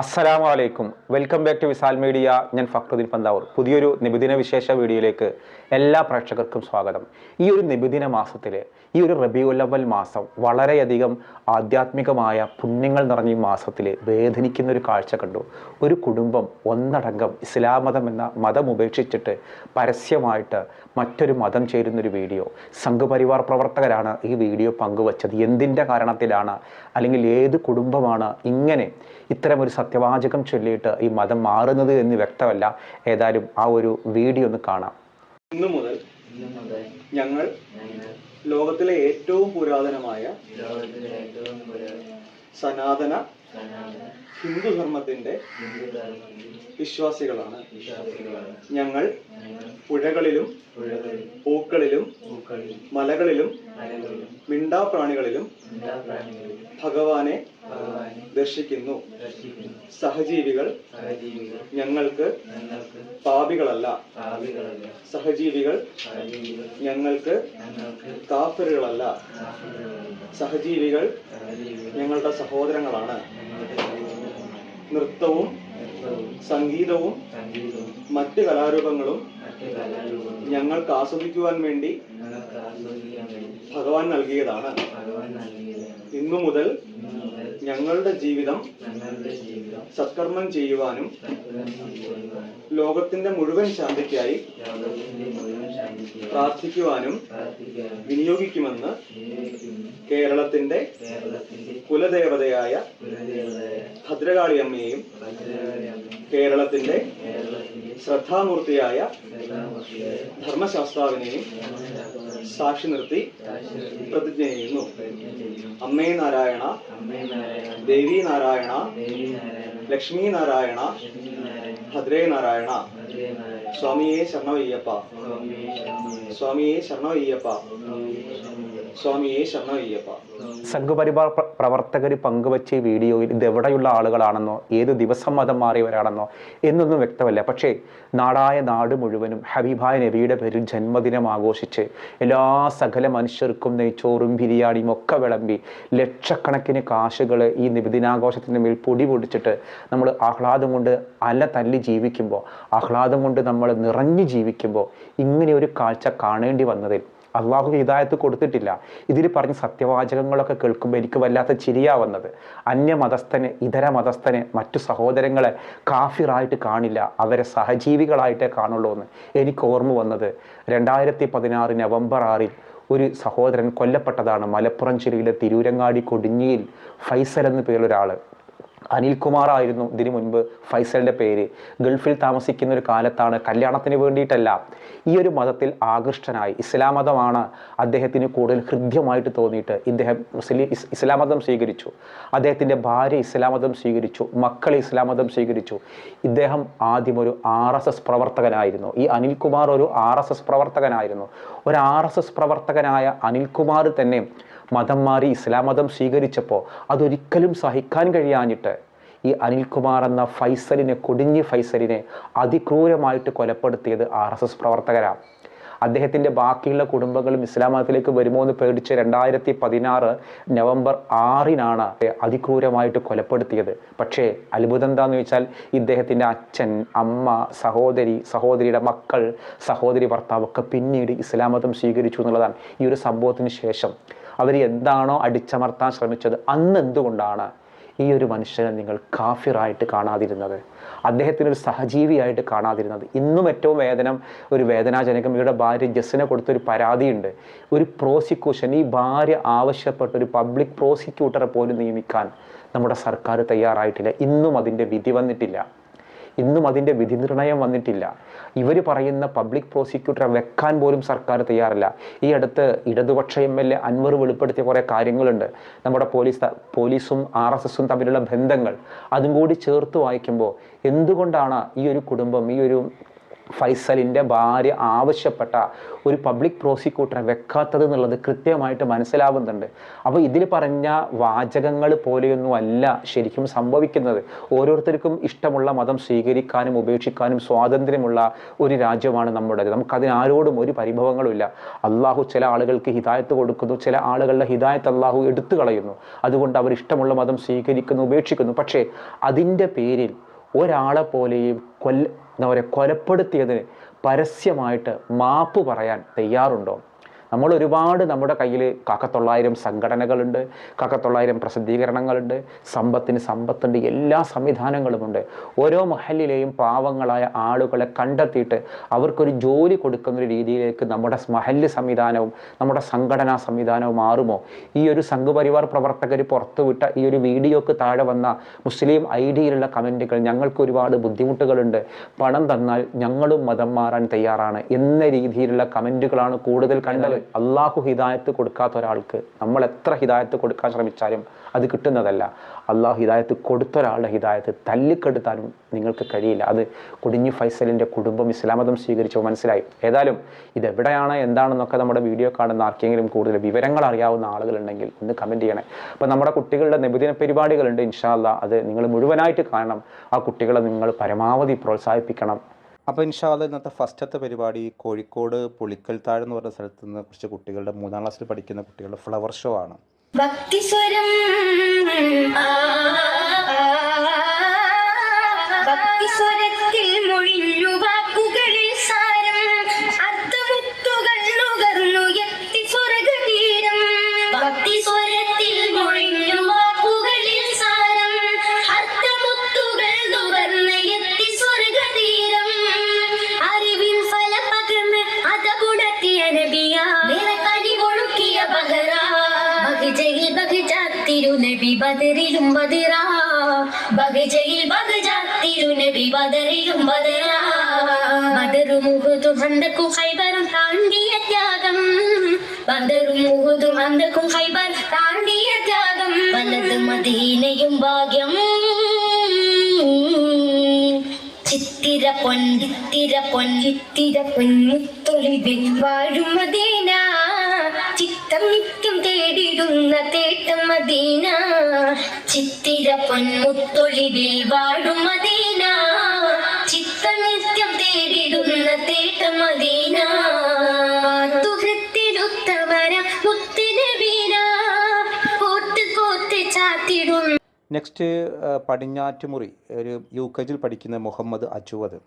അസ്സലാമു അലൈക്കും welcome back to Visal media ഞാൻ ഫക്രുദ്ദീൻ പന്താവൂർ. പുതിയൊരു നിബിദിന വിശേഷ വീഡിയോയിലേക്ക് എല്ലാ പ്രേക്ഷകർക്കും സ്വാഗതം. ഈ ഒരു നിബിദിന മാസത്തിൽ ഈ ഒരു റബിയുല്ലവൽ മാസം വളരെയധികം ആധ്യാത്മികമായ പുണ്യങ്ങൾ നിറഞ്ഞ ഈ മാസത്തിൽ വേദനിക്കുന്ന ഒരു കാഴ്ച കണ്ടു. ഒരു കുടുംബം ഒന്നടങ്കം ഇസ്ലാം മതം എന്ന മതം ഉപേക്ഷിച്ചിട്ട് പരസ്യമായിട്ട് മറ്റൊരു മതം ചേരുന്നൊരു വീഡിയോ. സംഘപരിവാർ പ്രവർത്തകരാണ് ഈ വീഡിയോ പങ്കുവച്ചത്. എന്തിന്റെ കാരണത്തിലാണ്? അല്ലെങ്കിൽ ഏത് കുടുംബമാണ് ഇങ്ങനെ ഇത്തരം ഒരു സത്യവാചകം ചൊല്ലിയിട്ട് ഈ മതം മാറുന്നത് എന്ന് വ്യക്തമല്ല. ഏതായാലും ആ ഒരു വീഡിയോ ഒന്ന് കാണാം. ഇന്നു മുതൽ ഞങ്ങൾ ലോകത്തിലെ ഏറ്റവും പുരാതനമായ സനാതന ഹിന്ദു ധർമ്മത്തിന്റെ വിശ്വാസികളാണ്. ഞങ്ങൾ പുഴകളിലും പൂക്കളിലും മലകളിലും മിണ്ടാപ്രാണികളിലും ഭഗവാനെ ദർശിക്കുന്നു. സഹജീവികൾ ഞങ്ങൾക്ക് പാപികളല്ല. സഹജീവികൾ ഞങ്ങൾക്ക് കാഫറുകളല്ല. സഹജീവികൾ ഞങ്ങളുടെ സഹോദരങ്ങളാണ്. നൃത്തവും സംഗീതവും മറ്റ് കലാരൂപങ്ങളും ഞങ്ങൾക്ക് ആസ്വദിക്കുവാൻ വേണ്ടി ഭഗവാൻ നൽകിയതാണ്. ഇന്നു മുതൽ ഞങ്ങളുടെ ജീവിതം സത്കർമ്മം ചെയ്യുവാനും ലോകത്തിന്റെ മുഴുവൻ ശാന്തിക്കായി പ്രാർത്ഥിക്കുവാനും വിനിയോഗിക്കുമെന്ന് കേരളത്തിന്റെ കുലദേവതയായ ഭദ്രകാളിയമ്മയെയും ഭദ്രകാളി അമ്മയെയും കേരളത്തിന്റെ ശ്രദ്ധാമൂർത്തിയായ ധർമ്മശാസ്താവിനെയും സാക്ഷി നിർത്തി പ്രതിജ്ഞ ചെയ്യുന്നു. അമ്മേ നാരായണ ദേവി നാരായണ ലക്ഷ്മി നാരായണ ഭദ്രേ നാരായണ സ്വാമിയെ ശരണവയ്യപ്പ. സ്വാമിയെ ശരണവയ്യപ്പ. സ്വാമിയെ സംഘപരിവാർ പ്ര- പ്രവർത്തകർ പങ്കുവച്ച ഈ വീഡിയോയിൽ ഇത് എവിടെയുള്ള ആളുകളാണെന്നോ ഏത് ദിവസം മതം മാറിയവരാണെന്നോ എന്നൊന്നും വ്യക്തമല്ല. പക്ഷേ നാടായ നാട് മുഴുവനും ഹബീബായ നബിയുടെ പേരിൽ ജന്മദിനം ആഘോഷിച്ച് എല്ലാ സകല മനുഷ്യർക്കും നെയ്ച്ചോറും ബിരിയാണിയും ഒക്കെ വിളമ്പി ലക്ഷക്കണക്കിന് കാശുകൾ ഈ നിബിദിനാഘോഷത്തിന്റെ മേൽ പൊടി പൊടിച്ചിട്ട് നമ്മൾ ആഹ്ലാദം കൊണ്ട് അല തല്ലി ജീവിക്കുമ്പോൾ ആഹ്ലാദം കൊണ്ട് നമ്മൾ നിറഞ്ഞു ജീവിക്കുമ്പോൾ ഇങ്ങനെ ഒരു കാഴ്ച കാണേണ്ടി വന്നതിൽ അള്ളാഹു ഹിദായത്ത് കൊടുത്തിട്ടില്ല. ഇതിൽ പറഞ്ഞ സത്യവാചകങ്ങളൊക്കെ കേൾക്കുമ്പോൾ എനിക്ക് വല്ലാത്ത ചിരിയാവുന്നത് അന്യമതസ്ഥന് ഇതര മതസ്ഥന് മറ്റു സഹോദരങ്ങളെ കാഫിറായിട്ട് കാണില്ല. അവരെ സഹജീവികളായിട്ടേ കാണുള്ളൂ എന്ന് എനിക്ക് ഓർമ്മ വന്നത്. രണ്ടായിരത്തി പതിനാറ് നവംബർ ആറിൽ ഒരു സഹോദരൻ കൊല്ലപ്പെട്ടതാണ്. മലപ്പുറം ജില്ലയിലെ തിരൂരങ്ങാടി കൊടിഞ്ഞിയിൽ ഫൈസൽ എന്ന പേരൊരാൾ അനിൽകുമാർ ആയിരുന്നു ഇതിനു മുൻപ് ഫൈസലിന്റെ പേര്. ഗൾഫിൽ താമസിക്കുന്ന ഒരു കാലത്താണ് കല്യാണത്തിന് വേണ്ടിയിട്ടല്ല ഈ ഒരു മതത്തിൽ ആകൃഷ്ടനായി. ഇസ്ലാം മതമാണ് അദ്ദേഹത്തിന് കൂടുതൽ ഹൃദ്യമായിട്ട് തോന്നിയിട്ട് ഇദ്ദേഹം മുസ്ലിം ഇസ്ലാം മതം സ്വീകരിച്ചു. അദ്ദേഹത്തിന്റെ ഭാര്യ ഇസ്ലാം മതം സ്വീകരിച്ചു മക്കൾ ഇസ്ലാം മതം സ്വീകരിച്ചു. ഇദ്ദേഹം ആദ്യം ഒരു ആർ എസ് എസ് പ്രവർത്തകനായിരുന്നു. ഈ അനിൽകുമാർ ഒരു ആർ എസ് എസ് പ്രവർത്തകനായിരുന്നു. ഒരു ആർ എസ് എസ് പ്രവർത്തകനായ അനിൽകുമാർ തന്നെ മതം മാറി ഇസ്ലാം മതം സ്വീകരിച്ചപ്പോൾ അതൊരിക്കലും സഹിക്കാൻ കഴിയാഞ്ഞിട്ട് ഈ അനിൽകുമാർ എന്ന ഫൈസലിനെ കൊടിഞ്ഞ് ഫൈസലിനെ അതിക്രൂരമായിട്ട് കൊലപ്പെടുത്തിയത് ആർ എസ് എസ് പ്രവർത്തകരാണ്. അദ്ദേഹത്തിന്റെ ബാക്കിയുള്ള കുടുംബങ്ങളും ഇസ്ലാം മതത്തിലേക്ക് വരുമോ എന്ന് പേടിച്ച് രണ്ടായിരത്തി പതിനാറ് നവംബർ ആറിനാണ് അതിക്രൂരമായിട്ട് കൊലപ്പെടുത്തിയത്. പക്ഷേ അത്ഭുതം എന്താണെന്ന് ചോദിച്ചാൽ ഇദ്ദേഹത്തിന്റെ അച്ഛൻ അമ്മ സഹോദരി സഹോദരിയുടെ മക്കൾ സഹോദരി ഭർത്താവൊക്കെ പിന്നീട് ഇസ്ലാം മതം സ്വീകരിച്ചു എന്നുള്ളതാണ് ഈ ഒരു സംഭവത്തിന് ശേഷം. അവർ എന്താണോ അടിച്ചമർത്താൻ ശ്രമിച്ചത് അന്ന് എന്തുകൊണ്ടാണ് ഈ ഒരു മനുഷ്യനെ നിങ്ങൾ കാഫിറായിട്ട് കാണാതിരുന്നത്? അദ്ദേഹത്തിന് ഒരു സഹജീവിയായിട്ട് കാണാതിരുന്നത്. ഇന്നും ഏറ്റവും വേദനം ഒരു വേദനാജനകം. ഇവരുടെ ഭാര്യ ജസ്സിനെ കൊടുത്തൊരു പരാതിയുണ്ട്. ഒരു പ്രോസിക്യൂഷൻ ഈ ഭാര്യ ആവശ്യപ്പെട്ട ഒരു പബ്ലിക് പ്രോസിക്യൂട്ടറെ പോലും നിയമിക്കാൻ നമ്മുടെ സർക്കാർ തയ്യാറായിട്ടില്ല. ഇന്നും അതിന്റെ വിധി വന്നിട്ടില്ല. ഇന്നും അതിന്റെ വിധി നിർണയം വന്നിട്ടില്ല. ഇവർ പറയുന്ന പബ്ലിക് പ്രോസിക്യൂട്ടറെ വെക്കാൻ പോലും സർക്കാർ തയ്യാറല്ല. ഈ അടുത്ത് ഇടതുപക്ഷ എം എൽ എ അൻവർ വെളിപ്പെടുത്തിയ കുറേ കാര്യങ്ങളുണ്ട്. നമ്മുടെ പോലീസ് പോലീസും ആർ എസ് എസും തമ്മിലുള്ള ബന്ധങ്ങൾ. അതും കൂടി ചേർത്ത് വായിക്കുമ്പോൾ എന്തുകൊണ്ടാണ് ഈ ഒരു കുടുംബം ഈ ഒരു ഫൈസലിന്റെ ഭാര്യ ആവശ്യപ്പെട്ട ഒരു പബ്ലിക് പ്രോസിക്യൂട്ടറെ വെക്കാത്തത് എന്നുള്ളത് കൃത്യമായിട്ട് മനസ്സിലാവുന്നുണ്ട്. അപ്പോൾ ഇതിൽ പറഞ്ഞ വാചകങ്ങൾ പോലെയൊന്നും അല്ല ശരിക്കും സംഭവിക്കുന്നത്. ഓരോരുത്തർക്കും ഇഷ്ടമുള്ള മതം സ്വീകരിക്കാനും ഉപേക്ഷിക്കാനും സ്വാതന്ത്ര്യമുള്ള ഒരു രാജ്യമാണ് നമ്മുടേത്. നമുക്കതിന് ആരോടും ഒരു പരിഭവങ്ങളുമില്ല. അള്ളാഹു ചില ആളുകൾക്ക് ഹിതായത്ത് കൊടുക്കുന്നു ചില ആളുകളുടെ ഹിതായത്ത് അള്ളാഹു എടുത്തു കളയുന്നു അതുകൊണ്ട് അവർ ഇഷ്ടമുള്ള മതം സ്വീകരിക്കുന്നു ഉപേക്ഷിക്കുന്നു. പക്ഷേ അതിന്റെ പേരിൽ ഒരാളെ പോലെയും കൊല്ല പറയുക കൊലപ്പെടുത്തിയതിന് പരസ്യമായിട്ട് മാപ്പ് പറയാൻ തയ്യാറുണ്ടോ? നമ്മൾ ഒരുപാട് നമ്മുടെ കയ്യിൽ കാക്കത്തൊള്ളായിരം സംഘടനകളുണ്ട് കാക്കത്തൊള്ളായിരം പ്രസിദ്ധീകരണങ്ങളുണ്ട് സമ്പത്തിന് സമ്പത്തുണ്ട് എല്ലാ സംവിധാനങ്ങളുമുണ്ട്. ഓരോ മഹലിലെയും പാവങ്ങളായ ആളുകളെ കണ്ടെത്തിയിട്ട് അവർക്കൊരു ജോലി കൊടുക്കുന്ന ഒരു രീതിയിലേക്ക് നമ്മുടെ മഹല്ല് സംവിധാനവും നമ്മുടെ സംഘടനാ സംവിധാനവും മാറുമോ? ഈ ഒരു സംഘപരിവാർ പ്രവർത്തകർ പുറത്തുവിട്ട ഈ ഒരു വീഡിയോക്ക് താഴെ വന്ന മുസ്ലിം ഐ ഡിയിലുള്ള കമന്റുകൾ ഞങ്ങൾക്ക് ഒരുപാട് ബുദ്ധിമുട്ടുകളുണ്ട്. പണം തന്നാൽ ഞങ്ങളും മതം മാറാൻ തയ്യാറാണ് എന്ന രീതിയിലുള്ള കമന്റുകളാണ് കൂടുതൽ കണ്ടത്. അള്ളാഹു ഹിദായത്ത് കൊടുക്കാത്ത ഒരാൾക്ക് നമ്മൾ എത്ര ഹിദായത്ത് കൊടുക്കാൻ ശ്രമിച്ചാലും അത് കിട്ടുന്നതല്ല. അള്ളാഹു ഹിദായത്ത് കൊടുത്ത ഒരാളുടെ ഹിദായത്ത് തല്ലിക്കെടുത്താനും നിങ്ങൾക്ക് കഴിയില്ല. അത് കുടിഞ്ഞു ഫൈസലിന്റെ കുടുംബം ഇസ്ലാമതം സ്വീകരിച്ചു മനസ്സിലായി. ഏതായാലും ഇതെവിടെയാണ് എന്താണെന്നൊക്കെ നമ്മുടെ വീഡിയോ കാണുന്ന ആർക്കെങ്കിലും കൂടുതൽ വിവരങ്ങൾ അറിയാവുന്ന ആളുകളുണ്ടെങ്കിൽ ഒന്ന് കമന്റ് ചെയ്യണേ. അപ്പോൾ നമ്മുടെ കുട്ടികളുടെ നിബുദിന പരിപാടികളുണ്ട് ഇൻഷാല്ല അത് നിങ്ങൾ മുഴുവനായിട്ട് കാണണം. ആ കുട്ടികളെ നിങ്ങൾ പരമാവധി പ്രോത്സാഹിപ്പിക്കണം. അപ്പോൾ ഇൻഷാല്ല ഇന്നത്തെ ഫസ്റ്റത്തെ പരിപാടി കോഴിക്കോട് പുളിക്കൽ താഴ് എന്ന് പറഞ്ഞ സ്ഥലത്ത് നിന്ന് കുറച്ച് കുട്ടികളുടെ മൂന്നാം ക്ലാസ്സിൽ പഠിക്കുന്ന കുട്ടികളുടെ ഫ്ലവർ ഷോ ആണ്. ഭക്തിസ്വരം. ബഹജാത്തിരു നബി ബദറിലും ബദറ. ബഗജയിൽ ബഹജാത്തിരു നബി ബദറിലും ബദറ. ബദറു മുഹുദു ഹന്തക്കും ഹൈബറും താണ്ടിയ ത്യാഗം. ബദറു മുഹുദു ഹന്തക്കും ഹൈബർ താണ്ടിയ ത്യാഗം. വലത് മദീനയും ഭാഗ്യം. ചിത്തിര പൊൻ ചിത്തിര പൊൻ ചിത്തിര പൊൻ വാഴും മദീന. തേടിടുന്ന തേട്ടം മദീന ചിത്തിര പൊൻമുത്തൊളിവിൽ വാഴും മദീന. ചിത്ത നിത്യം തേടിടുന്ന തേട്ടം മദീന. നെക്സ്റ്റ് പടിഞ്ഞാറ്റുമുറി ഒരു യു കെ ജിയിൽ പഠിക്കുന്ന മുഹമ്മദ് അജുവദ്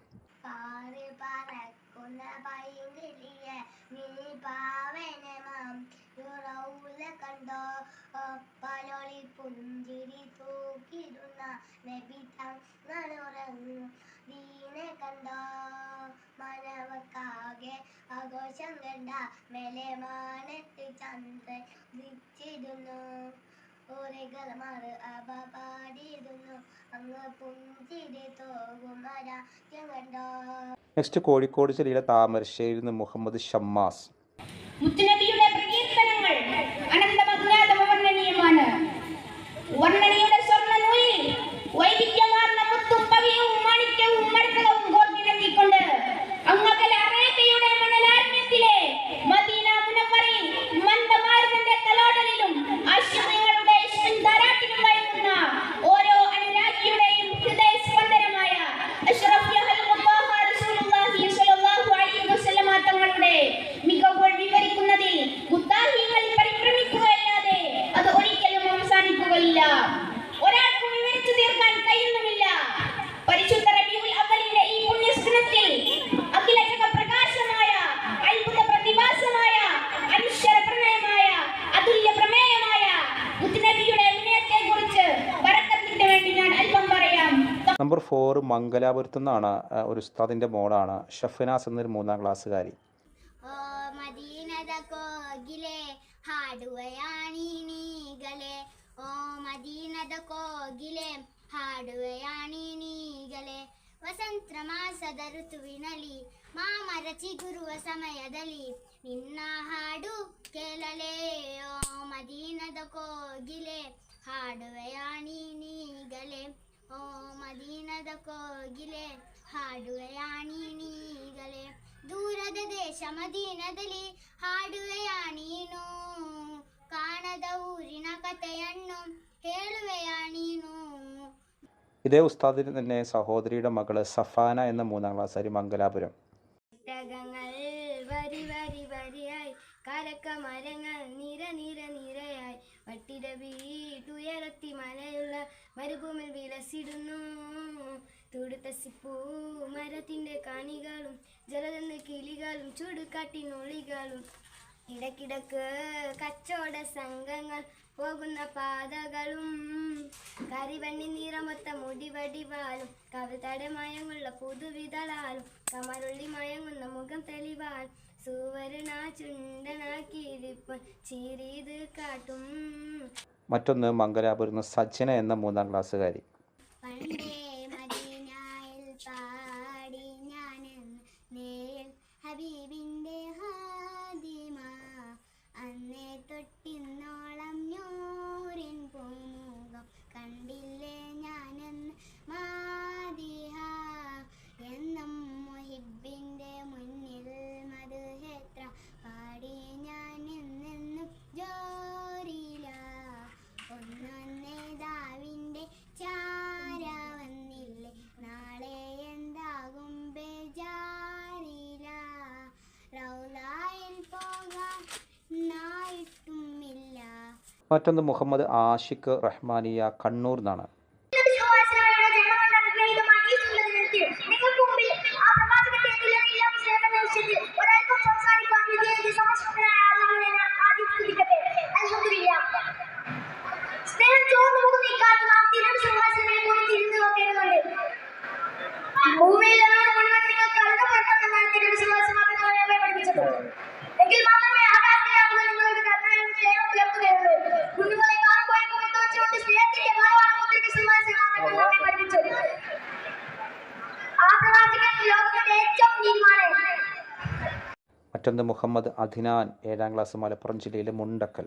ദീനെ കണ്ടോ മനവക്കാകെ ആഘോഷം കണ്ട? മെലമാനത്ത് ചന്ദ്രൻ ഉദിച്ചിരുന്നു ഓരകൾ മാറ് അവ പാടിയിരുന്നു അങ്ങ് പുഞ്ചിരി തോകും. രാജ്യം കണ്ടോ? നെക്സ്റ്റ് കോഴിക്കോട് ജില്ലയിലെ താമരശ്ശേരിയിൽ നിന്ന് മുഹമ്മദ് ഷമ്മാസ്. മുത്തുനബിയുടെ നമ്പർ ഫോർ മംഗലാപുരത്തു നിന്നാണ് ആ, ഒരു ഉസ്താദിൻ്റെ മോളാണ് ഷഫനാസ് എന്നൊരു മൂന്നാം ക്ലാസ്സുകാരി ഓ മദീനത കോകിലെ ഹാടുകയാണീ നീകളെ ഓ മദീനത കോകിലെ ಹಾಡುವೆಯಾಣಿ ನೀಗಲೇ ವಸಂತ ಮಾಸದ ಋತುವಿನಲ್ಲಿ ಮಾಮರ ಚಿಗುರುವ ಸಮಯದಲ್ಲಿ ನಿನ್ನ ಹಾಡು ಕೇಳಲೇ ಓ ಮದೀನದ ಕೋಗಿಲೆ ಹಾಡುವೆಯಾಣಿ ನೀಗಲೇ ഓ മദീനതൊക്കെ ಹೋಗಿಲೆ ಹಾಡುವೆಯಾಣಿ ನೀಗಲೆ ದೂರದ ದೇಶ ಮದೀನದಲ್ಲಿ ಹಾಡುವೆಯಾಣೀನು ಕಾಣದ ಊರಿನ ಕಥೆಯನ್ನು ഇതേ ഉസ്താദിന് തന്നെ സഹോദരിയുടെ മകൾ സഫാന എന്ന മൂന്നാം ക്ലാസ്സുകാരി മംഗലാപുരം. ഒട്ടകങ്ങൾ നിര നിര നിരയായി. വീട്ടുയരത്തി മലയുള്ള മരുഭൂമിൽ വിലസിടുന്നു. തുടുത്ത സിപ്പൂ മരത്തിന്റെ കണികളും ജലതന്ന് കിളികളും ചുടുകാട്ടിനുള്ളികളും ഇടക്കിടക്ക് കച്ചവട സംഘങ്ങൾ പോകുന്ന പാതകളും കരിവണ്ണി നിറമൊത്ത മുടിവടിവാലും കവിതയുടെ മയങ്ങുള്ള പുതുവിതളാലും കമരുള്ളി മയങ്ങുന്ന മുഖം തെളിവാൽ സുവരണ ചുണ്ടനാക്കിയിരിപ്പ് ചിരിത് കാട്ടും. മറ്റൊന്ന് മംഗലാപുരം സജ്ജന എന്ന മൂന്നാം ക്ലാസ്സുകാരി മറ്റൊന്ന് മുഹമ്മദ് ആഷിഖ് റഹ്മാനിയ കണ്ണൂർ എന്നാണ് നിങ്ങൾക്ക് മുമ്പിൽ ആ മറ്റൊന്ന് മുഹമ്മദ് അധിനാൻ ഏഴാം ക്ലാസ് മലപ്പുറം ജില്ലയിലെ മുണ്ടക്കൽ.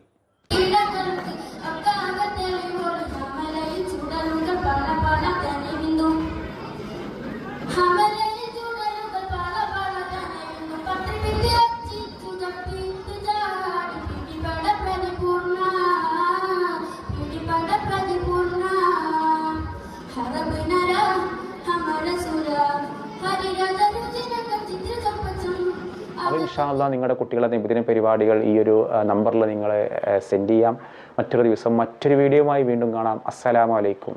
ഇൻഷാല്ല നിങ്ങളുടെ കുട്ടികളെ നിബിദിന പരിപാടികൾ ഈ ഒരു നമ്പറിൽ നിങ്ങളെ സെൻഡ് ചെയ്യാം. മറ്റൊരു ദിവസം മറ്റൊരു വീഡിയോയുമായി വീണ്ടും കാണാം. അസ്സലാമു അലൈക്കും.